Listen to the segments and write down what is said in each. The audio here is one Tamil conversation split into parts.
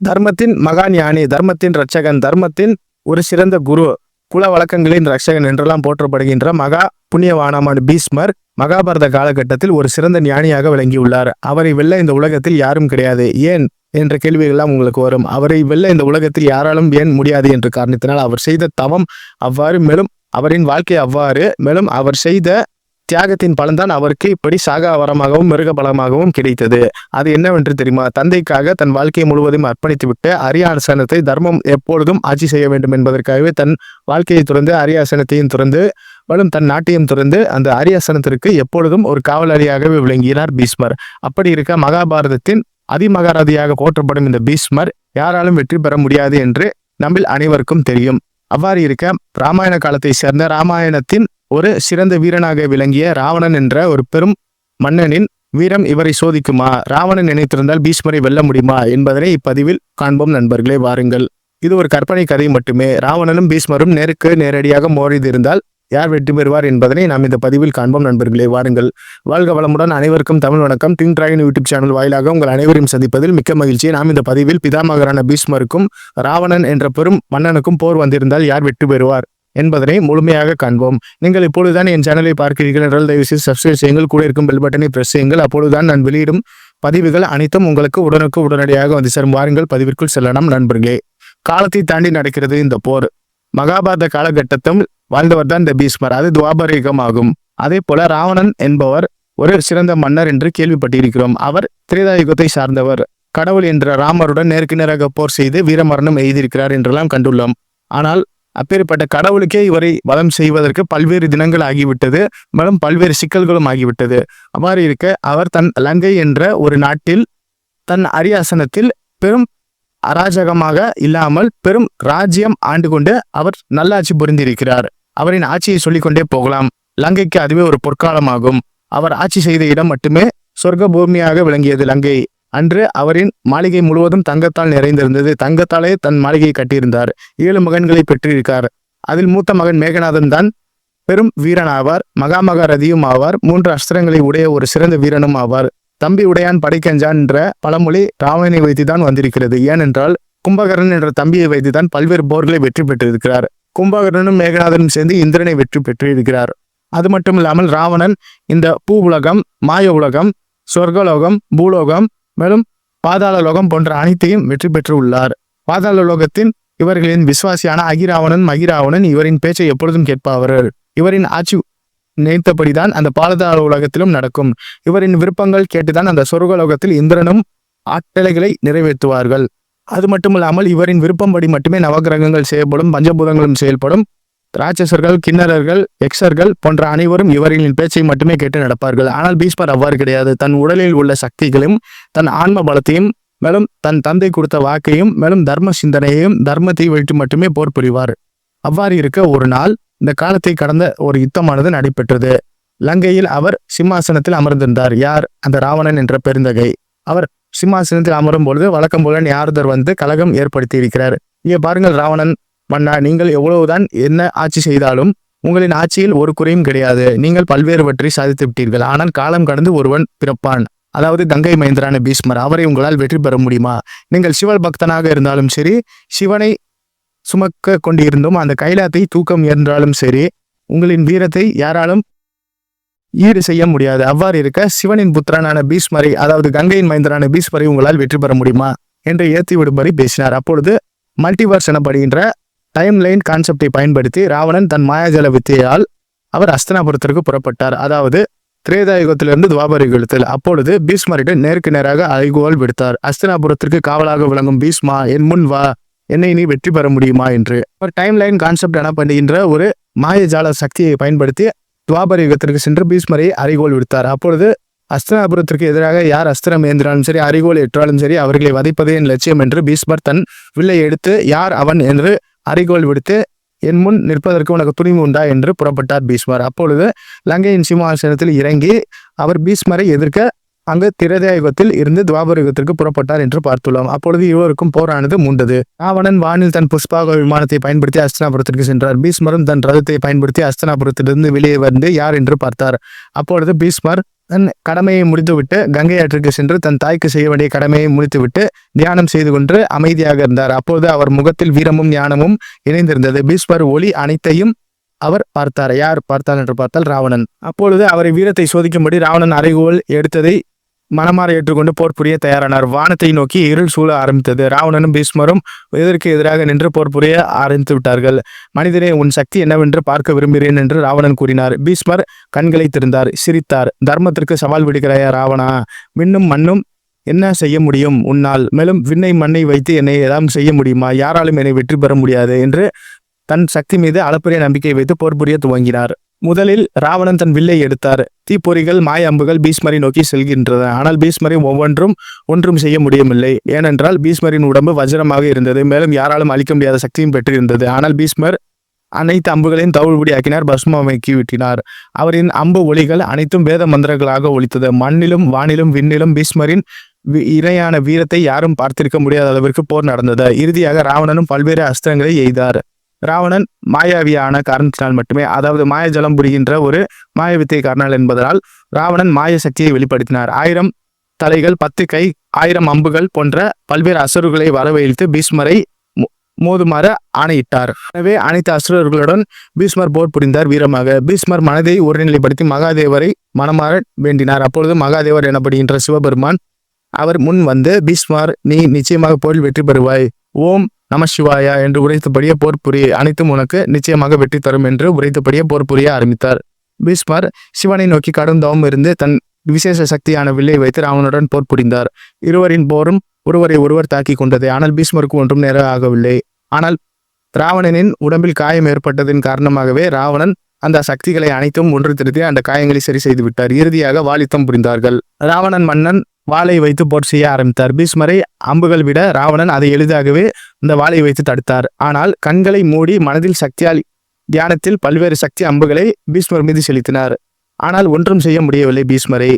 தர்மத்தின் மகா ஞானி தர்மத்தின் ரட்சகன் தர்மத்தின் ஒரு சிறந்த குரு குல வழக்கங்களின் ரட்சகன் என்றெல்லாம் போற்றப்படுகின்ற மகா புண்ணியவானமான பீஸ்மர் மகாபாரத காலகட்டத்தில் ஒரு சிறந்த ஞானியாக விளங்கியுள்ளார். அவரை வெல்ல இந்த உலகத்தில் யாரும் கிடையாது. ஏன் என்ற கேள்விகள்லாம் உங்களுக்கு வரும். அவரை வெல்ல இந்த உலகத்தில் யாராலும் ஏன் முடியாது என்ற காரணத்தினால் அவர் செய்த தவம் அவ்வாறு மேலும் அவரின் வாழ்க்கை அவ்வாறு மேலும் அவர் செய்த தியாகத்தின் பலன்தான் அவருக்கு இப்படி சாகா வரமாகவும் மிருக பலமாகவும் கிடைத்தது. அது என்னவென்று தெரியுமா? தந்தைக்காக தன் வாழ்க்கையை முழுவதும் அர்ப்பணித்துவிட்டு அரியாசனத்தை தர்மம் எப்பொழுதும் ஆட்சி செய்ய வேண்டும் என்பதற்காகவே தன் வாழ்க்கையை துறந்து அரியாசனத்தையும் துறந்து மேலும் தன் நாட்டையும் துறந்து அந்த அரியாசனத்திற்கு எப்பொழுதும் ஒரு காவலாளியாகவே விளங்கினார் பீஸ்மர் அப்படி இருக்க மகாபாரதத்தின் அதிமகாரதியாக போற்றப்படும் இந்த பீஸ்மர் யாராலும் வெற்றி பெற முடியாது என்று நம்மில் அனைவருக்கும் தெரியும். அவ்வாறு இருக்க ராமாயண காலத்தை சேர்ந்த ராமாயணத்தின் ஒரு சிறந்த வீரனாக விளங்கிய ராவணன் என்ற ஒரு பெரும் மன்னனின் வீரம் இவரை சோதிக்குமா? ராவணன் நினைத்திருந்தால் பீஷ்மரை வெல்ல முடியுமா? என்பதனை இப்பதிவில் காண்போம் நண்பர்களே வாருங்கள். இது ஒரு கற்பனை கதை மட்டுமே. ராவணனும் பீஷ்மரும் நேருக்கு நேரடியாக மோதியிருந்தால் யார் வெற்றி பெறுவார் என்பதனை நாம் இந்த பதிவில் காண்போம் நண்பர்களே வாருங்கள். வாழ்க வளமுடன் அனைவருக்கும் தமிழ் வணக்கம். திங் டிராகன் யூடியூப் சேனல் வாயிலாக உங்கள் அனைவரையும் சந்திப்பதில் மிக்க மகிழ்ச்சி நாம் இந்த பதிவில் பிதாமகரான பீஷ்மருக்கும் ராவணன் என்ற பெரும் மன்னனுக்கும் போர் வந்திருந்தால் யார் வெற்றி பெறுவார்? என்பதனை முழுமையாக காண்போம். நீங்கள் இப்பொழுதுதான் என் சேனலை பார்க்கிறீர்கள் என்றால் தயவு செய்து சப்ஸ்கிரைப் செய்யுங்கள். கூட இருக்கும் பெல் பட்டனை பிரஸ் செய்யுங்கள். அப்பொழுதுதான் நான் வெளியிடும் பதிவுகள் அனைத்தும் உங்களுக்கு உடனுக்கு உடனடியாக வந்து சேரும். வாருங்கள் பதிவிற்குள் செல்லலாம் நண்பர்களே. காலத்தை தாண்டி நடக்கிறது இந்த போர். மகாபாரத காலகட்டத்தில் வாழ்ந்தவர் தான் இந்த பீஷ்மர். அது துவாபரயுகம் ஆகும் அதே போல ராவணன் என்பவர் ஒரு சிறந்த மன்னர் என்று கேள்விப்பட்டிருக்கிறோம். அவர் திரேதாயுகத்தை சார்ந்தவர். கடவுள் என்ற ராமருடன் நேருக்கு நேராக போர் செய்து வீரமரணம் எழுதியிருக்கிறார் என்றெல்லாம் கண்டுள்ளோம். ஆனால் அப்பேற்பட்ட கடவுளுக்கே இவரை வதம் செய்வதற்கு பல்வேறு தினங்கள் ஆகிவிட்டது மேலும் பல்வேறு சிக்கல்களும் ஆகிவிட்டது. அவ்வாறு இருக்க அவர் தன் லங்கை என்ற ஒரு நாட்டில் தன் அரியாசனத்தில் பெரும் அராஜகமாக இல்லாமல் பெரும் ராஜ்யம் ஆண்டு கொண்டு அவர் நல்லாட்சி புரிந்திருக்கிறார். அவரின் ஆட்சியை சொல்லிக்கொண்டே போகலாம். லங்கைக்கு அதுவே ஒரு பொற்காலமாகும். அவர் ஆட்சி செய்த இடம் மட்டுமே சொர்க்க பூமியாக விளங்கியது லங்கை. அன்று அவரின் மாளிகை முழுவதும் தங்கத்தால் நிறைந்திருந்தது. தங்கத்தாலே தன் மாளிகையை கட்டியிருந்தார். ஏழு மகன்களை பெற்றிருக்கார். அதில் மூத்த மகன் மேகநாதன் தான் பெரும் வீரன் ஆவார் மகாமகாரதியும் ஆவார். மூன்று அஸ்திரங்களை உடைய ஒரு சிறந்த வீரனும் ஆவார். தம்பி உடையான் படைக்கஞ்சான் என்ற பழமொழி ராவணனை வைத்துதான் வந்திருக்கிறது. ஏனென்றால் கும்பகரன் என்ற தம்பியை வைத்துதான் பல்வேறு போர்களை வெற்றி பெற்றிருக்கிறார். கும்பகரனும் மேகநாதனும் சேர்ந்து இந்திரனை வெற்றி பெற்றிருக்கிறார். அது மட்டும் இல்லாமல் ராவணன் இந்த பூ உலகம் மாய உலகம் சொர்க்கலோகம் பூலோகம் மேலும் பாதாள லோகம் போன்ற அனைத்தையும் வெற்றி பெற்று உள்ளார் பாதாள லோகத்தின் இவர்களின் விசுவாசியான அகிராவணன் மகிராவணன் இவரின் பேச்சை எப்பொழுதும் கேட்பவர்கள் இவரின் ஆட்சி நினைத்தபடிதான் அந்த பாதாள உலகத்திலும் நடக்கும். இவரின் விருப்பங்கள் கேட்டுதான் அந்த சொர்க்கலோகத்தில் இந்திரனும் ஆட்டலைகளை நிறைவேற்றுவார்கள். அது மட்டுமில்லாமல் இவரின் விருப்பம்படி மட்டுமே நவகிரகங்கள் செய்யப்படும் பஞ்சபூதங்களும் செயல்படும். ராட்சசர்கள் கிண்ணறர்கள் எக்ஸர்கள் போன்ற அனைவரும் இவர்களின் பேச்சை மட்டுமே கேட்டு நடப்பார்கள். ஆனால் பீஷ்மர் அவ்வாறு கிடையாது. தன் உடலில் உள்ள சக்திகளையும் தன் ஆன்ம பலத்தையும் மேலும் தன் தந்தை கொடுத்த வாக்கையும் மேலும் தர்ம சிந்தனையையும் தர்மத்தை வைத்து மட்டுமே போர் புரிவார். அவ்வாறு இருக்க ஒரு நாள் இந்த காலத்தை கடந்த ஒரு யுத்தமானது நடைபெற்றது. லங்கையில் அவர் சிம்மாசனத்தில் அமர்ந்திருந்தார். யார்? அந்த ராவணன் என்ற பெருந்தகை. அவர் சிம்மாசனத்தில் அமரும் பொழுது வழக்கம் போல யாரதர் வந்து கலகம் ஏற்படுத்தி இருக்கிறார் இங்கே பாருங்கள் ராவணன் மன்னா நீங்கள் எவ்வளவுதான் என்ன ஆட்சி செய்தாலும் உங்களின் ஆட்சியில் ஒரு குறையும் கிடையாது. நீங்கள் பல்வேறுவற்றை சாதித்து விட்டீர்கள் ஆனால் காலம் கடந்து ஒருவன் பிறப்பான். அதாவது கங்கை மகேந்திரான பீஷ்மர் அவரை உங்களால் வெற்றி பெற முடியுமா? நீங்கள் சிவ பக்தனாக இருந்தாலும் சரி சிவனை சுமக்க கொண்டிருந்தும் அந்த கைலாத்தை தூக்கம் என்றாலும் சரி உங்களின் வீரத்தை யாராலும் ஈடு செய்ய முடியாது. அவ்வாறு இருக்க சிவனின் புத்திரனான பீஷ்மரை அதாவது கங்கையின் மைந்தரான பீஷ்மரை உங்களால் வெற்றி பெற முடியுமா? என்று ஏற்றி விடும்படி பேசினார். அப்பொழுது மல்டிவர்ஸ் எனப்படுகின்ற டைம் லைன் கான்செப்டை பயன்படுத்தி ராவணன் தன் மாயாஜல வித்தியால் அவர் அஸ்தனாபுரத்திற்கு புறப்பட்டார். அதாவது திரேதாயுகத்திலிருந்து துவாபர யுகத்தில் அப்பொழுது பீஷ்மரிடம் நேருக்கு நேராக அழைகோல் விடுத்தார். அஸ்தனாபுரத்திற்கு காவலாக விளங்கும் பீஷ்மா என் முன் வா என்னை நீ வெற்றி பெற முடியுமா? என்று. ஒரு டைம் லைன் கான்செப்ட் எனப்படுகின்ற ஒரு மாயஜால சக்தியை பயன்படுத்தி துவாபர யுகத்திற்கு சென்று பீஷ்மரை அறிகோல் விடுத்தார். அப்பொழுது அஸ்தனாபுரத்திற்கு எதிராக யார் அஸ்திரம் ஏந்திராலும் சரி அறிகோல் ஏற்றாலும் சரி அவர்களை வதைப்பதே என் லட்சியம் என்று பீஷ்மர் தன் வில்லை எடுத்து யார் அவன்? என்று அறைகோல் விடுத்து என் முன் நிற்பதற்கு உனக்கு துணிவு உண்டா? என்று புறப்பட்டார் பீஷ்மர். அப்பொழுது லங்கையின் சிம்மாசனத்தில் இறங்கி அவர் பீஷ்மரை எதிர்க்க அங்கு திரதயுகத்தில் இருந்து துவாபரயுகத்திற்கு புறப்பட்டார் என்று பார்த்துள்ளோம். அப்பொழுது இருவருக்கும் போரானது மூண்டது. ராவணன் வானில் தன் புஷ்பாக விமானத்தை பயன்படுத்தி அஸ்தனாபுரத்திற்கு சென்றார். பீஷ்மரும் தன் ரதத்தை பயன்படுத்தி அஸ்தனாபுரத்திலிருந்து வெளியே வந்து யார் என்று பார்த்தார். அப்பொழுது பீஷ்மர் தன் கடமையை முடித்துவிட்டு கங்கை ஆற்றுக்கு சென்று தன் தாய்க்கு செய்ய வேண்டிய கடமையை முடித்துவிட்டு தியானம் செய்து கொண்டு அமைதியாக இருந்தார். அப்போது அவர் முகத்தில் வீரமும் ஞானமும் இணைந்திருந்தது. பீஸ்வர் ஒளி அனைத்தையும் அவர் பார்த்தார். யார் பார்த்தார் என்று பார்த்தால் ராவணன். அப்பொழுது அவரை வீரத்தை சோதிக்கும்படி ராவணன் அறைகோல் எடுத்ததை மனமாற ஏற்றுக்கொண்டு போர் புரிய தயாரானார். வானத்தை நோக்கி இருள் சூழ ஆரம்பித்தது. ராவணனும் பீஷ்மரும் எதற்கு எதிராக நின்று போர் புரிய ஆரம்பித்து விட்டார்கள். மனிதனே உன் சக்தி என்னவென்று பார்க்க விரும்புகிறேன் என்று ராவணன் கூறினார். பீஷ்மர் கண்களை திறந்தார் சிரித்தார். தர்மத்திற்கு சவால் விடுகிறாயா ராவணா? மின்னும் மண்ணும் என்ன செய்ய முடியும்? உன்னால் மேலும் விண்ணை மண்ணை வைத்து என்னை ஏதாவது செய்ய முடியுமா? யாராலும் என்னை வெற்றி பெற முடியாது என்று தன் சக்தி மீது அளப்பரிய நம்பிக்கை வைத்து போர் புரிய துவங்கினார். முதலில் ராவணன் தன் வில்லை எடுத்தார். தீப்பொறிகள் மாய அம்புகள் பீஸ்மரை நோக்கி செல்கின்றன. ஆனால் பீஸ்மரை ஒவ்வொன்றும் ஒன்றும் செய்ய முடியவில்லை. ஏனென்றால் பீஸ்மரின் உடம்பு வஜ்ரமாக இருந்தது. மேலும் யாராலும் அழிக்க முடியாத சக்தியும் பெற்றிருந்தது. ஆனால் பீஸ்மர் அனைத்து அம்புகளையும் தவிழ்படியாக்கினார் பஸ்மமாக்கி விட்டினார். அவரின் அம்பு ஒளிகள் அனைத்தும் வேத மந்திரங்களாக ஒழித்தது மண்ணிலும் வானிலும் விண்ணிலும் பீஸ்மரின் இணையான வீரத்தை யாரும் பார்த்திருக்க முடியாத அளவிற்கு போர் நடந்தது. இறுதியாக ராவணனும் பல்வேறு அஸ்திரங்களை எய்தார். ராவணன் மாயாவியான காரணத்தினால் மட்டுமே அதாவது மாயஜலம் புரிகின்ற ஒரு மாய வித்தை காரணால் என்பதனால் ராவணன் மாய சக்தியை வெளிப்படுத்தினார். ஆயிரம் தலைகள் பத்து கை ஆயிரம் அம்புகள் போன்ற பல்வேறு அசுரர்களை வரவழைத்து பீஷ்மரை மோ- மோதுமாறு ஆணையிட்டார். எனவே அனைத்து அசுரர்களுடன் பீஷ்மர் போர் புரிந்தார் வீரமாக. பீஷ்மர் மனதை ஒருநிலைப்படுத்தி மகாதேவரை மனமாற வேண்டினார். அப்பொழுது மகாதேவர் எனப்படுகின்ற சிவபெருமான் அவர் முன் வந்து பீஷ்மர் நீ நிச்சயமாக போரில் வெற்றி பெறுவாய். ஓம் நம சிவாயா என்று உரைத்தபடியே போர் புரிய அனைத்தும் உனக்கு நிச்சயமாக வெற்றி தரும் என்று உரைத்தபடியே போர் புரிய ஆரம்பித்தார். பீஷ்மர் சிவனை நோக்கி கடும் தவம் இருந்து தன் விசேஷ சக்தியான வில்லை வைத்து ராவனுடன் போர் புரிந்தார். இருவரின் போரும் ஒருவரை ஒருவர் தாக்கி கொண்டது. ஆனால் பீஷ்மருக்கு ஒன்றும் நேர ஆகவில்லை. ஆனால் ராவணனின் உடம்பில் காயம் ஏற்பட்டதின் காரணமாகவே ராவணன் அந்த சக்திகளை அனைத்தும் ஒன்று திருத்தி அந்த காயங்களை சரி செய்து விட்டார். இறுதியாக வாலித்தம் புரிந்தார்கள். ராவணன் மன்னன் வாளை வைத்து போர் செய்ய ஆரம்பித்தார். பீஷ்மரை அம்புகள் விட ராவணன் அதை எளிதாகவே இந்த வாளை வைத்து தடுத்தார். ஆனால் கண்களை மூடி மனதில் சக்தியால் தியானத்தில் பல்வேறு சக்தி அம்புகளை பீஷ்மர் மீது செலுத்தினார். ஆனால் ஒன்றும் செய்ய முடியவில்லை பீஷ்மரை.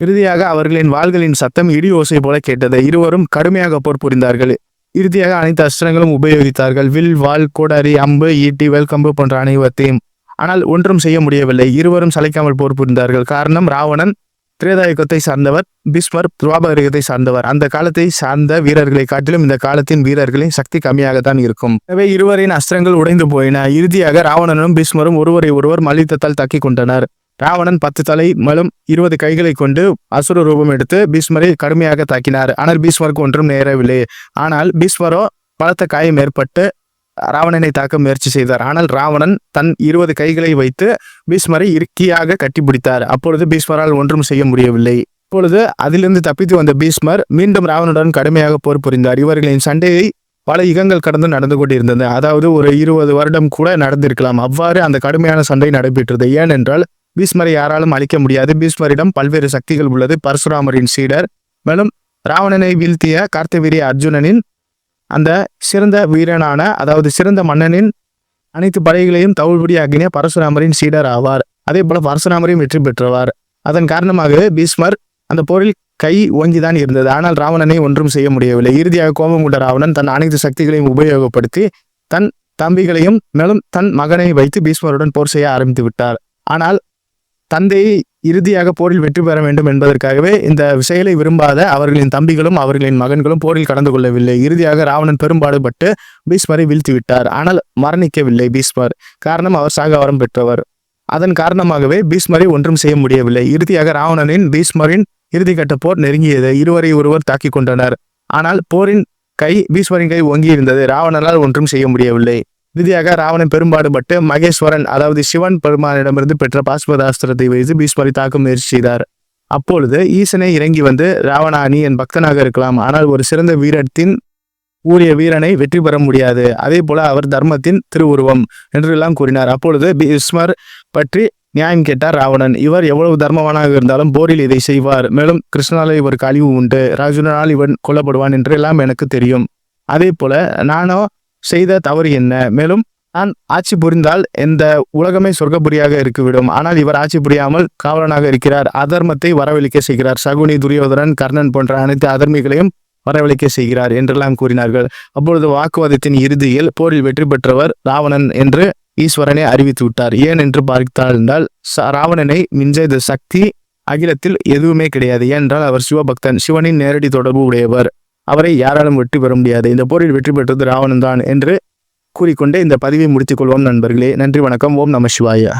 இறுதியாக அவர்களின் வாள்களின் சத்தம் இடி ஓசை போல கேட்டது. இருவரும் கடுமையாக போர் புரிந்தார்கள். இறுதியாக அனைத்து அஸ்திரங்களும் உபயோகித்தார்கள். வில் வால் கோடாரி அம்பு ஈட்டி வேல்கம்பு போன்ற அனைவத்தையும். ஆனால் ஒன்றும் செய்ய முடியவில்லை. இருவரும் சளைக்காமல் போர் புரிந்தார்கள். காரணம் ராவணன் திரேதாயுகத்தை சார்ந்தவர் பிஸ்மர் துவாபகத்தை சார்ந்தவர். அந்த காலத்தை சார்ந்த வீரர்களை காட்டிலும் இந்த காலத்தின் வீரர்களின் சக்தி கம்மியாகத்தான் இருக்கும். எனவே இருவரின் அஸ்திரங்கள் உடைந்து போயின. இறுதியாக ராவணனும் பீஷ்மரும் ஒருவரை ஒருவர் மல்யுத்தத்தால் தாக்கிக் கொண்டனர். ராவணன் பத்து தலை மேலும் இருபது கைகளை கொண்டு அசுர ரூபம் எடுத்து பீஸ்மரை கடுமையாக தாக்கினார். ஆனால் பீஷ்மருக்கு ஒன்றும் நேரவில்லை. ஆனால் பீஷ்மரோ பலத்த காயம் ஏற்பட்டு ராவணனை தாக்க முயற்சி செய்தார். ஆனால் ராவணன் தன் இருபது கைகளை வைத்து பீஷ்மரை இறுக்கியாக கட்டிப்பிடித்தார். அப்பொழுது பீஷ்மரால் ஒன்றும் செய்ய முடியவில்லை. அப்பொழுது அதிலிருந்து தப்பித்து வந்த பீஷ்மர் மீண்டும் ராவணனுடன் கடுமையாக போர் புரிந்தார். இவர்களின் சண்டையை பல யுகங்கள் கடந்து நடந்து கொண்டிருந்தது. அதாவது ஒரு இருபது வருடம் கூட நடந்திருக்கலாம். அவ்வாறு அந்த கடுமையான சண்டை நடைபெற்றது. ஏனென்றால் பீஷ்மரை யாராலும் அழிக்க முடியாது. பீஷ்மரிடம் பல்வேறு சக்திகள் உள்ளது. பரசுராமரின் சீடர். மேலும் ராவணனை வீழ்த்திய கார்த்தவீரிய அர்ஜுனனின் அந்த சிறந்த வீரனான அதாவது சிறந்த மன்னனின் அனைத்து படைகளையும் தவிழ்படியாக்கின பரசுராமரின் சீடர் ஆவார். அதே போல பரசுராமரையும் வெற்றி பெற்றவார். அதன் காரணமாக பீஷ்மர் அந்த போரில் கை ஓங்கிதான் இருந்தது. ஆனால் ராவணனை ஒன்றும் செய்ய முடியவில்லை. இறுதியாக கோபம் கொண்ட ராவணன் தன் அனைத்து சக்திகளையும் உபயோகப்படுத்தி தன் தம்பிகளையும் மேலும் தன் மகனை வைத்து பீஷ்மருடன் போர் செய்ய ஆரம்பித்து விட்டார். ஆனால் தந்தையை இறுதியாக போரில் வெற்றி பெற வேண்டும் என்பதற்காகவே இந்த செயலை விரும்பாத அவர்களின் தம்பிகளும் அவர்களின் மகன்களும் போரில் கலந்து கொள்ளவில்லை. இறுதியாக ராவணன் பெரும்பாடுபட்டு பீஷ்மரை வீழ்த்திவிட்டார். ஆனால் மரணிக்கவில்லை பீஷ்மர். காரணம் அவர் சாகவரம் பெற்றவர். அதன் காரணமாகவே பீஷ்மரை ஒன்றும் செய்ய முடியவில்லை. இறுதியாக ராவணனின் பீஷ்மரின் இறுதிக்கட்ட போர் நெருங்கியது இருவரை ஒருவர் தாக்கிக் கொண்டனர் ஆனால் போரின் கை பீஷ்மரின் கை ஓங்கி இருந்தது ராவணனால் ஒன்றும் செய்ய முடியவில்லை. இறுதியாக ராவணன் பெரும்பாடுபட்டு மகேஸ்வரன் அதாவது சிவன் பெருமானிடமிருந்து பெற்ற பாஸ்பதாஸ்திரத்தை வைத்து பீஷ்மரை தாக்க முயற்சி செய்தார். அப்பொழுது ஈசனை இறங்கி வந்து ராவணா நீ என் பக்தனாக இருக்கலாம். ஆனால் ஒரு சிறந்த வீரத்தின் ஊரிய வீரனை வெற்றி பெற முடியாது. அதே போல அவர் தர்மத்தின் திருவுருவம் என்றெல்லாம் கூறினார். அப்பொழுது பீஷ்மர் பற்றி நியாயம் கேட்டார் ராவணன். இவர் எவ்வளவு தர்மவானாக இருந்தாலும் போரில் இதை செய்வார். மேலும் கிருஷ்ணனால் இவருக்கு அழிவு உண்டு. ராஜுனால் இவன் கொல்லப்படுவான் என்று எல்லாம் எனக்கு தெரியும். அதே போல நானோ செய்த தவறு என்ன? மேலும் நான் ஆட்சி புரிந்தால் இந்த உலகமே சொர்க்கபுரியாக இருக்குவிடும். ஆனால் இவர் ஆட்சி புரியாமல் காவலனாக இருக்கிறார். அதர்மத்தை வரவழைக்க செய்கிறார். சகுனி துரியோதரன் கர்ணன் போன்ற அனைத்து அதர்மிகளையும் வரவழைக்க செய்கிறார் என்றெல்லாம் கூறினார்கள். அப்பொழுது வாக்குவாதத்தின் இறுதியில் போரில் வெற்றி பெற்றவர் ராவணன் என்று ஈஸ்வரனை அறிவித்து விட்டார். ஏன் என்று பார்த்தால் என்றால் ச- ராவணனை மிஞ்ச சக்தி அகிலத்தில் எதுவுமே கிடையாது. ஏனென்றால் அவர் சிவபக்தன். சிவனின் நேரடி தொடர்பு உடையவர். அவரை யாராலும் வெற்றி பெற முடியாது. இந்த போரில் வெற்றி பெற்றது ராவணன் தான் என்று கூறிக்கொண்டே இந்த பதிவை முடித்துக் கொள்வோம் நண்பர்களே. நன்றி வணக்கம். ஓம் நம சிவாயா.